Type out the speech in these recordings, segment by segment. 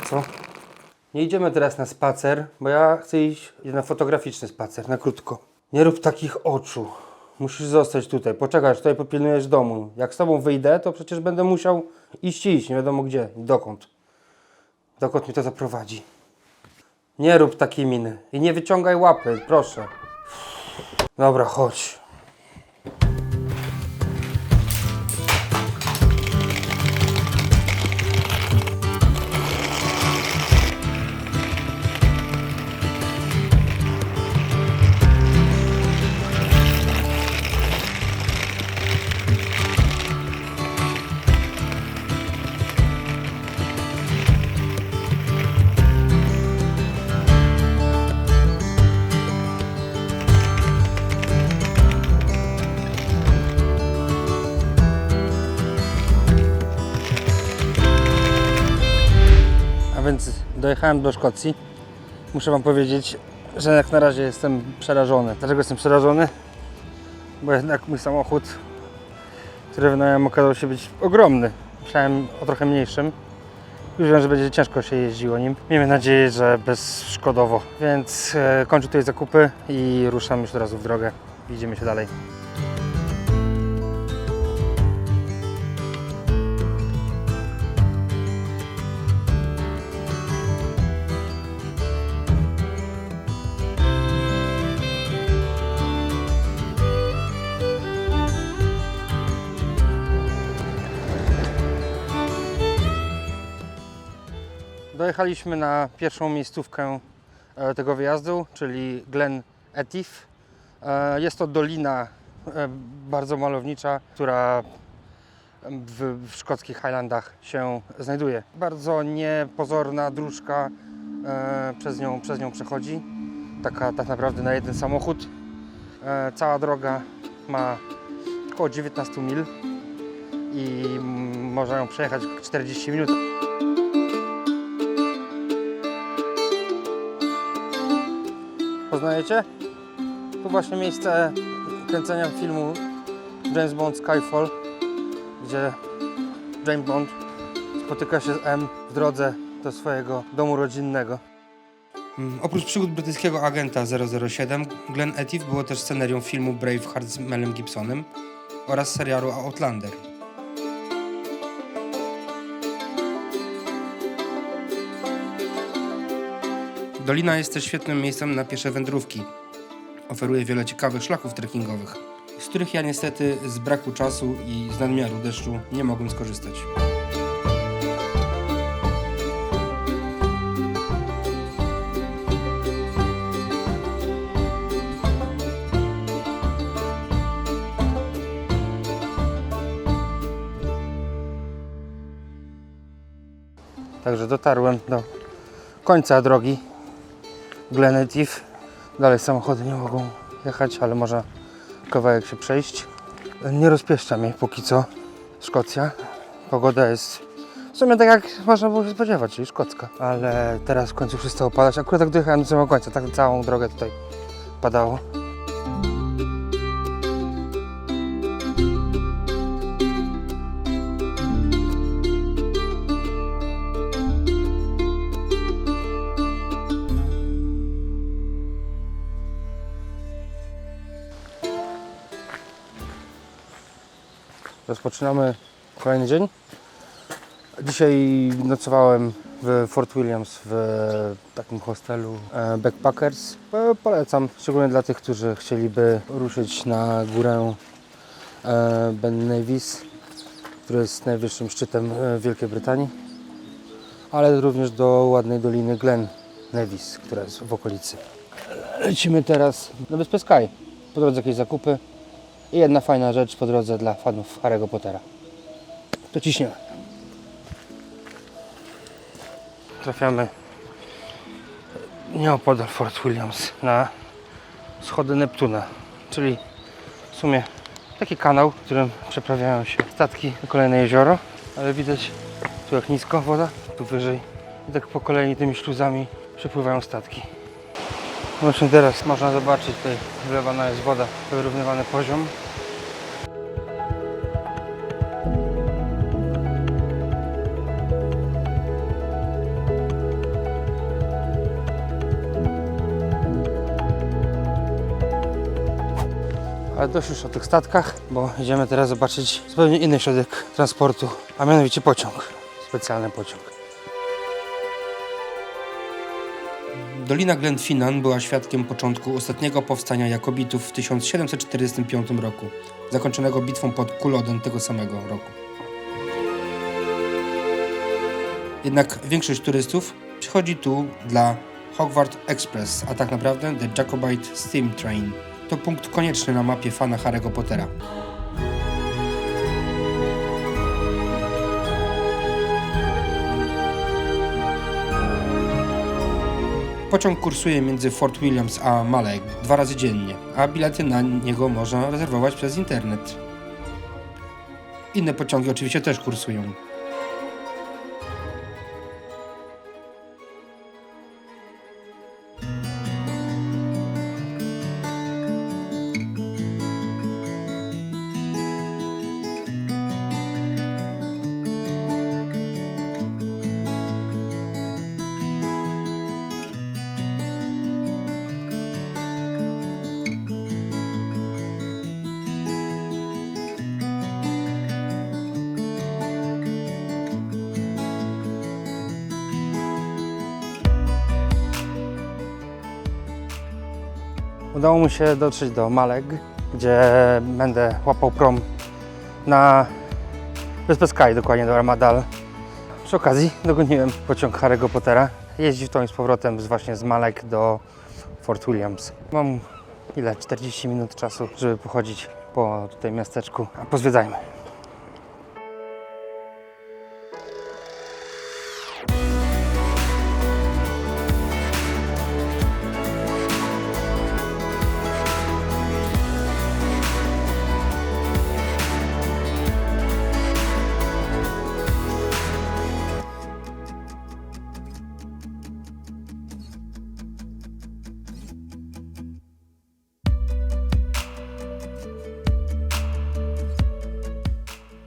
Co? Nie idziemy teraz na spacer, bo ja chcę iść na fotograficzny spacer, na krótko. Nie rób takich oczu. Musisz zostać tutaj. Poczekaj, tutaj popilnujesz domu. Jak z tobą wyjdę, to przecież będę musiał iść iść, nie wiadomo gdzie, dokąd. Dokąd mi to zaprowadzi. Nie rób takiej miny. I nie wyciągaj łapy, proszę. Dobra, chodź. Dojechałem do Szkocji. Muszę Wam powiedzieć, że jak na razie jestem przerażony. Dlaczego jestem przerażony? Bo jednak mój samochód, który wynająłem, okazał się być ogromny. Myślałem o trochę mniejszym. Już wiem, że będzie ciężko się jeździło nim. Miejmy nadzieję, że bezszkodowo. Więc e, kończę tutaj zakupy i ruszam już od razu w drogę. Widzimy się dalej. Dojechaliśmy na pierwszą miejscówkę e, tego wyjazdu, czyli Glen Etif. E, Jest to dolina e, bardzo malownicza, która w, w szkockich Highlandach się znajduje. Bardzo niepozorna dróżka przez nią, przez nią przechodzi. Taka tak naprawdę na jeden samochód. Cała droga ma około 19 mil i można ją przejechać w 40 minut. Poznajecie? Tu właśnie miejsce kręcenia filmu James Bond Skyfall, gdzie James Bond spotyka się z M w drodze do swojego domu rodzinnego. Mm, Oprócz przygód brytyjskiego agenta 007, Glenn Etif było też scenerią filmu Braveheart z Melem Gibsonem oraz serialu Outlander. Dolina jest też świetnym miejscem na piesze wędrówki. Oferuje wiele ciekawych szlaków trekkingowych, z których ja niestety z braku czasu i z nadmiaru deszczu nie mogłem skorzystać. Także dotarłem do końca drogi Glenetif. Dalej samochody nie mogą jechać, ale można kawałek się przejść. Nie rozpieszcza mnie póki co Szkocja. Pogoda jest w sumie tak jak można było się spodziewać, czyli szkocka. Ale teraz w końcu przestało padać. Akurat tak dojechałem do samego końca, tak całą drogę tutaj padało. Rozpoczynamy kolejny dzień. Dzisiaj nocowałem w Fort Williams w takim hostelu e, Backpackers. E, Polecam, szczególnie dla tych, którzy chcieliby ruszyć na górę e, Ben Nevis, który jest najwyższym szczytem Wielkiej Brytanii, ale również do ładnej doliny Glen Nevis, która jest w okolicy. Lecimy teraz na Wyspę Sky. Po drodze jakieś zakupy. I jedna fajna rzecz po drodze dla fanów Harry'ego Pottera. To ciśniemy. Trafiamy nieopodal Fort Williams na schody Neptuna, czyli w sumie taki kanał, którym przeprawiają się statki na kolejne jezioro, ale widać tu jak nisko woda, tu wyżej i tak po kolei tymi śluzami przepływają statki. Właśnie teraz można zobaczyć, tutaj wlewana jest woda, wyrównywany poziom. Dość już o tych statkach, bo idziemy teraz zobaczyć zupełnie inny środek transportu, a mianowicie pociąg. Specjalny pociąg. Dolina Glenfinnan była świadkiem początku ostatniego powstania Jakobitów w 1745 roku, zakończonego bitwą pod Culloden tego samego roku. Jednak większość turystów przychodzi tu dla Hogwarts Express, a tak naprawdę The Jacobite Steam Train. To punkt konieczny na mapie fana Harry'ego Pottera. Pociąg kursuje między Fort Williams a Malek dwa razy dziennie, a bilety na niego można rezerwować przez internet. Inne pociągi oczywiście też kursują. Udało mu się dotrzeć do Maleg, gdzie będę łapał prom na Wyspę Sky, dokładnie do Armadal. Przy okazji dogoniłem pociąg Harry'ego Pottera. Jeździ w tą i z powrotem właśnie z Malek do Fort Williams. Mam ile? 40 minut czasu, żeby pochodzić po tutaj miasteczku. A pozwiedzajmy.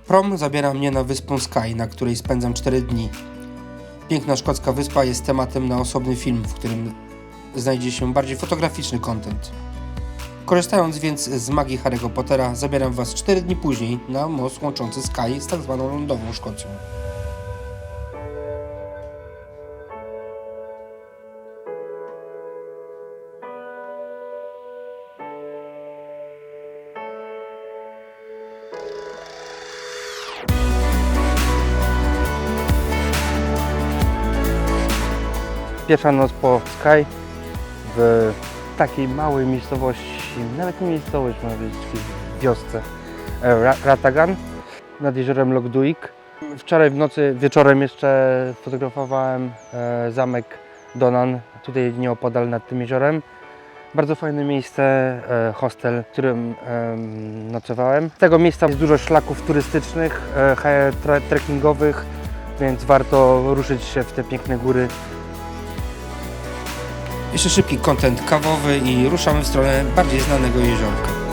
Prom zabiera mnie na wyspę Sky, na której spędzam 4 dni. Piękna szkocka wyspa jest tematem na osobny film, w którym znajdzie się bardziej fotograficzny content. Korzystając więc z magii Harry'ego Pottera, zabieram Was 4 dni później na most łączący Sky z tak zwaną lądową Szkocją. Pierwsza noc po Sky w takiej małej miejscowości, nawet nie miejscowość, powiedzieć, takiej wiosce e, Ra- Ratagan nad jeziorem Lochduik. Wczoraj w nocy, wieczorem jeszcze fotografowałem e, zamek Donan, tutaj nieopodal nad tym jeziorem. Bardzo fajne miejsce, e, hostel, w którym em, nocowałem. Z tego miejsca jest dużo szlaków turystycznych, trekkingowych, więc warto ruszyć się w te piękne góry jeszcze szybki kontent kawowy i ruszamy w stronę bardziej znanego jeziorka.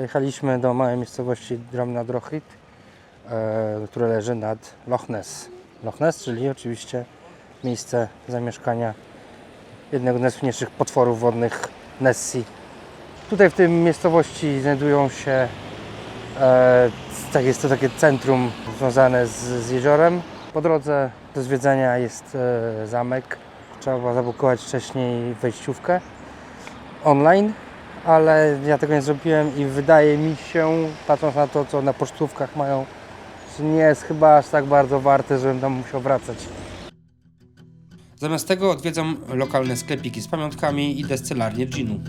Dojechaliśmy do małej miejscowości Dromna Drochit, e, które leży nad Loch Ness. Loch Ness, czyli oczywiście miejsce zamieszkania jednego z najsłynniejszych potworów wodnych Nessie. Tutaj w tej miejscowości znajdują się, e, tak jest to takie centrum związane z, z jeziorem. Po drodze do zwiedzania jest e, zamek. Trzeba zabukować wcześniej wejściówkę online ale ja tego nie zrobiłem i wydaje mi się, patrząc na to, co na pocztówkach mają, że nie jest chyba aż tak bardzo warte, żebym tam musiał wracać. Zamiast tego odwiedzam lokalne sklepiki z pamiątkami i descylarnię ginu.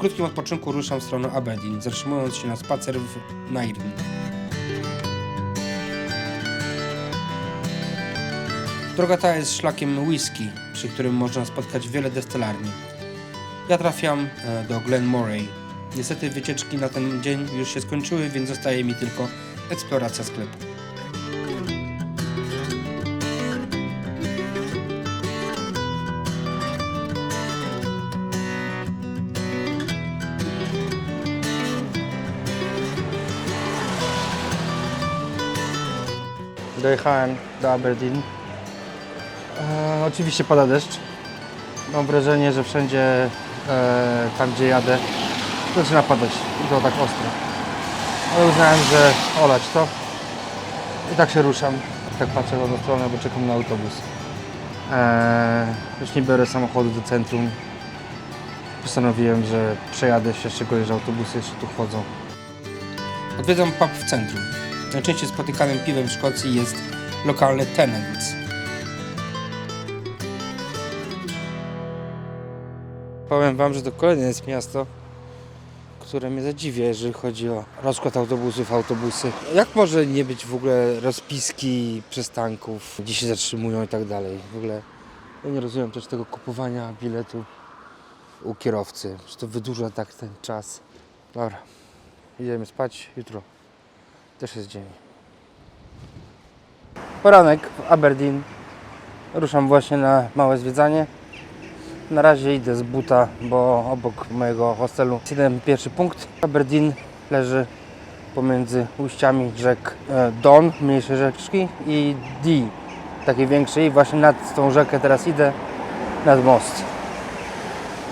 Krótkim odpoczynku ruszam w stronę Aberdeen, zatrzymując się na spacer w Nairn. Droga ta jest szlakiem whisky, przy którym można spotkać wiele destylarni. Ja trafiam e, do Glen Moray. Niestety wycieczki na ten dzień już się skończyły, więc zostaje mi tylko eksploracja sklepu. Dojechałem do Aberdeen. E, oczywiście pada deszcz. Mam wrażenie, że wszędzie e, tam gdzie jadę zaczyna padać i to tak ostro. Ale uznałem, że olać to i tak się ruszam. Tak patrzę w tą stronę, bo czekam na autobus. E, już nie biorę samochodu do centrum. Postanowiłem, że przejadę się, szczególnie, że autobusy jeszcze tu chodzą. Odwiedzam pub w centrum. Najczęściej spotykanym piwem w Szkocji jest lokalny Tenants. Powiem Wam, że to kolejne jest miasto, które mnie zadziwia, jeżeli chodzi o rozkład autobusów, autobusy. Jak może nie być w ogóle rozpiski przystanków, gdzie się zatrzymują i tak dalej? W ogóle ja nie rozumiem też tego kupowania biletu u kierowcy, że to wydłuża tak ten czas. Dobra, idziemy spać, jutro też jest dzień. Poranek w Aberdeen. Ruszam właśnie na małe zwiedzanie. Na razie idę z buta, bo obok mojego hostelu jest jeden pierwszy punkt. Aberdeen leży pomiędzy ujściami rzek e, Don, mniejszej rzeczki i Dee, takiej większej. Właśnie nad tą rzekę teraz idę, nad most.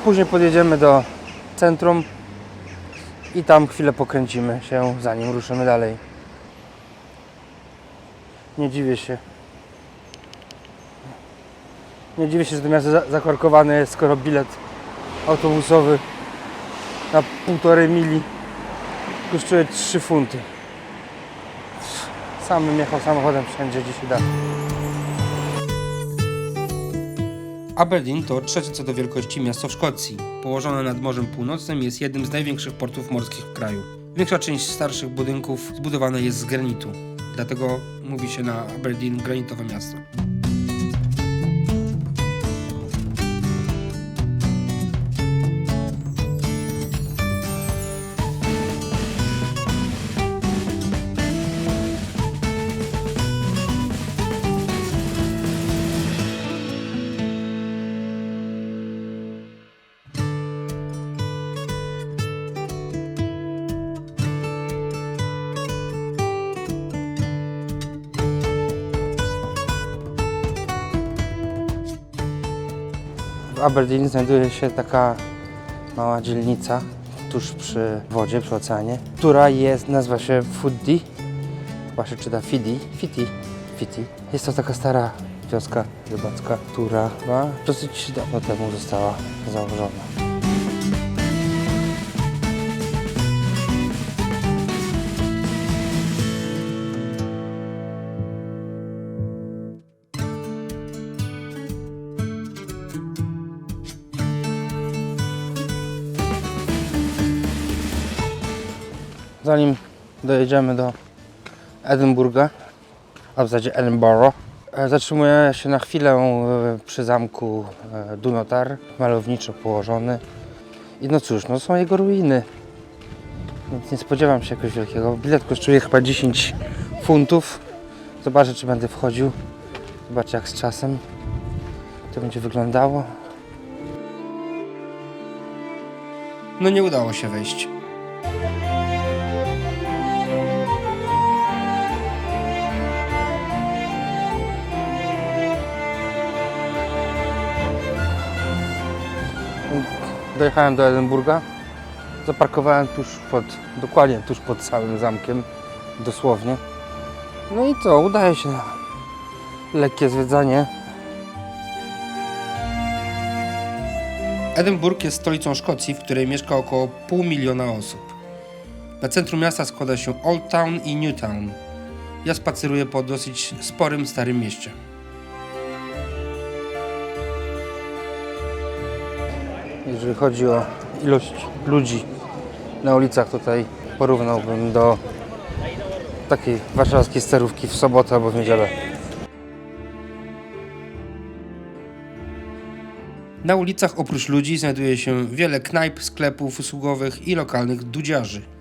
Później podjedziemy do centrum i tam chwilę pokręcimy się, zanim ruszymy dalej. Nie dziwię się. Nie dziwię się, że to miasto za- zakorkowane jest, skoro bilet autobusowy na półtorej mili kosztuje 3 funty. Sam bym jechał samochodem wszędzie, gdzie się da. Aberdeen to trzecie co do wielkości miasto w Szkocji. Położone nad Morzem Północnym jest jednym z największych portów morskich w kraju. Większa część starszych budynków zbudowana jest z granitu. Dlatego mówi się na Aberdeen granitowe miasto. W Aberdeen znajduje się taka mała dzielnica tuż przy wodzie, przy oceanie, która jest, nazywa się Fuddi, chyba się czyta Fidi, Fiti, Fiti. Jest to taka stara wioska rybacka, która dosyć dawno temu została założona. Zanim dojedziemy do Edynburga, a w zasadzie Edinburgh, e, zatrzymuję się na chwilę e, przy zamku e, Dunotar, malowniczo położony. I no cóż, no są jego ruiny. Więc nie spodziewam się jakoś wielkiego. Bilet kosztuje chyba 10 funtów. Zobaczę, czy będę wchodził. Zobaczę, jak z czasem to będzie wyglądało. No nie udało się wejść. Dojechałem do Edynburga. Zaparkowałem tuż pod, dokładnie tuż pod samym zamkiem, dosłownie. No i co, udaje się na lekkie zwiedzanie. Edynburg jest stolicą Szkocji, w której mieszka około pół miliona osób. Na centrum miasta składa się Old Town i New Town. Ja spaceruję po dosyć sporym starym mieście. Jeżeli chodzi o ilość ludzi na ulicach tutaj porównałbym do takiej warszawskiej sterówki w sobotę albo w niedzielę. Na ulicach oprócz ludzi znajduje się wiele knajp, sklepów usługowych i lokalnych dudziarzy.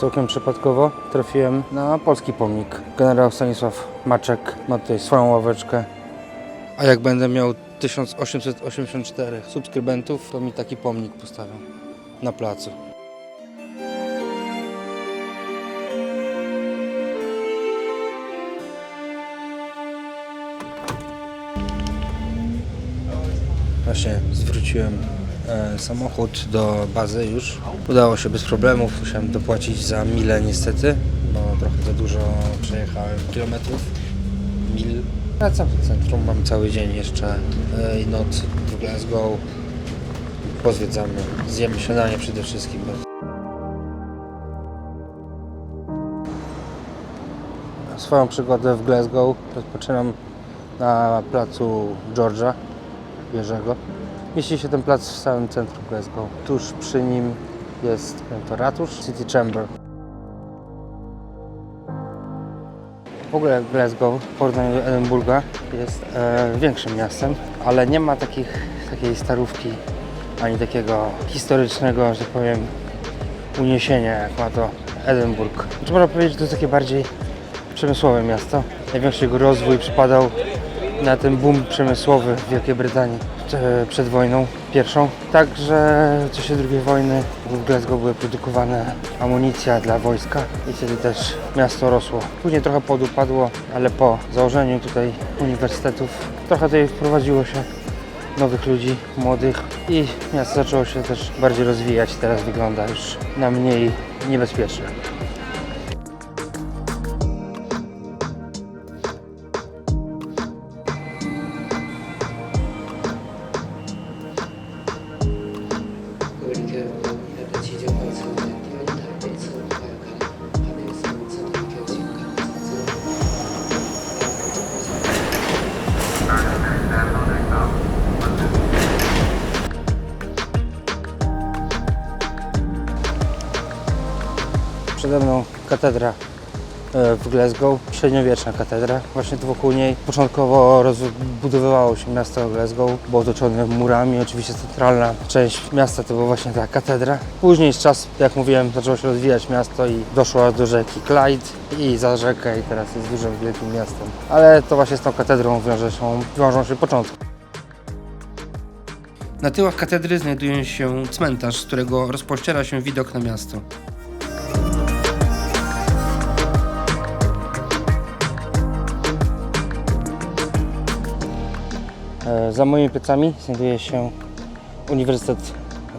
Całkiem przypadkowo trafiłem na polski pomnik. Generał Stanisław Maczek ma tutaj swoją ławeczkę. A jak będę miał 1884 subskrybentów, to mi taki pomnik postawią na placu. Właśnie zwróciłem E, samochód do bazy już. Udało się bez problemów, musiałem dopłacić za mile niestety, bo trochę za dużo przejechałem kilometrów, mil. Wracam do centrum, mam cały dzień jeszcze e, i noc w Glasgow. Pozwiedzamy, zjemy śniadanie przede wszystkim. Swoją przygodę w Glasgow rozpoczynam na placu George'a Bierzego. 57 plac w samym centrum Glasgow. Tuż przy nim jest to ratusz City Chamber. W ogóle Glasgow w porównaniu do Edynburga jest e, większym miastem, ale nie ma takich, takiej starówki ani takiego historycznego, że tak powiem, uniesienia jak ma to Edynburg. Czy można powiedzieć, że to jest takie bardziej przemysłowe miasto. Największy jego rozwój przypadał na ten boom przemysłowy w Wielkiej Brytanii przed wojną pierwszą. Także w czasie II wojny w Glasgow były produkowane amunicja dla wojska i wtedy też miasto rosło. Później trochę podupadło, ale po założeniu tutaj uniwersytetów trochę tutaj wprowadziło się nowych ludzi, młodych i miasto zaczęło się też bardziej rozwijać. Teraz wygląda już na mniej niebezpieczne. Katedra e, w Glasgow, średniowieczna katedra. Właśnie wokół niej początkowo rozbudowywało się miasto Glasgow, było otoczone murami. Oczywiście centralna część miasta to była właśnie ta katedra. Później z czas, jak mówiłem, zaczęło się rozwijać miasto i doszło do rzeki Clyde i za rzekę i teraz jest dużym, wielkim miastem. Ale to właśnie z tą katedrą wiąże się, wiążą się początki. Na tyłach katedry znajduje się cmentarz, z którego rozpościera się widok na miasto. Za moimi plecami znajduje się Uniwersytet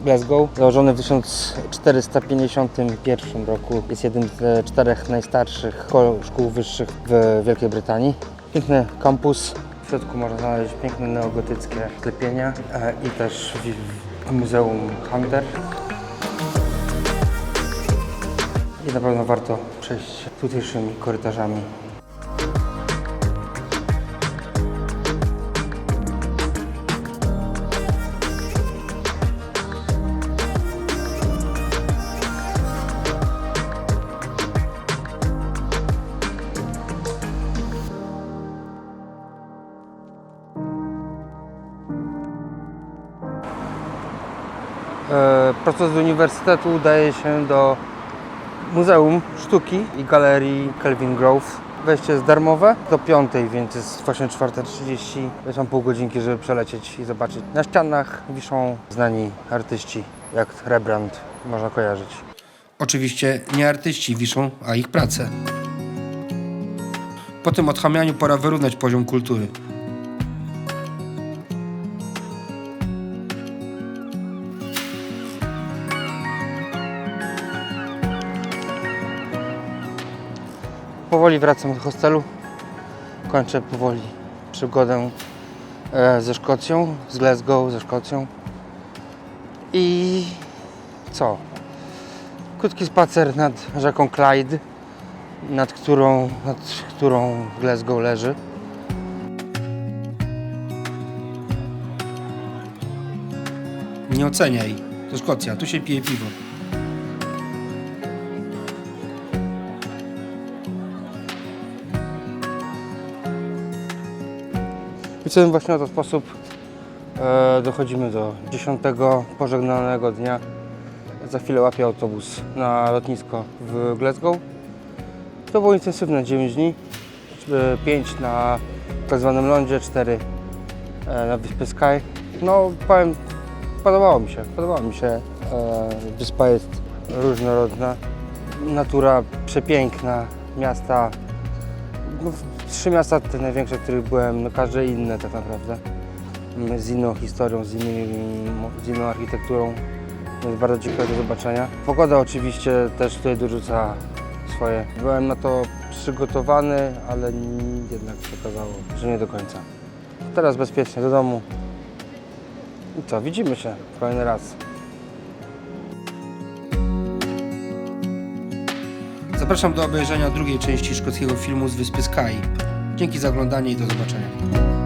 Glasgow, założony w 1451 roku. Jest jednym z czterech najstarszych szkół wyższych w Wielkiej Brytanii. Piękny kampus. W środku można znaleźć piękne neogotyckie sklepienia i też Muzeum Hunter. I na pewno warto przejść tutejszymi korytarzami. Prosto z uniwersytetu udaje się do Muzeum Sztuki i Galerii Kelvin Grove. Wejście jest darmowe do piątej, więc jest właśnie 4.30. Jest mam pół godzinki, żeby przelecieć i zobaczyć. Na ścianach wiszą znani artyści, jak Rembrandt można kojarzyć. Oczywiście nie artyści wiszą, a ich prace. Po tym odchamianiu pora wyrównać poziom kultury. Powoli wracam do hostelu. Kończę powoli przygodę e, ze Szkocją, z Glasgow ze Szkocją. I co? Krótki spacer nad rzeką Clyde, nad którą, nad którą Glasgow leży. Nie oceniaj. To Szkocja, tu się pije piwo. I w ten właśnie sposób e, dochodzimy do 10 pożegnanego dnia. Za chwilę łapię autobus na lotnisko w Glasgow. To było intensywne 9 dni. 5 na tak zwanym lądzie, 4 e, na wyspie Sky. No powiem, podobało mi się, podobało mi się. E, wyspa jest różnorodna, natura przepiękna, miasta no, trzy miasta te największe, w których byłem, no każde inne tak naprawdę. Mm, Z inną historią, z, innymi, z inną architekturą. Jest bardzo ciekawe do zobaczenia. Pogoda oczywiście też tutaj dorzuca swoje. Byłem na to przygotowany, ale jednak się okazało, że nie do końca. Teraz bezpiecznie do domu. I co, widzimy się kolejny raz. Zapraszam do obejrzenia drugiej części szkockiego filmu z wyspy Sky. Dzięki za oglądanie i do zobaczenia.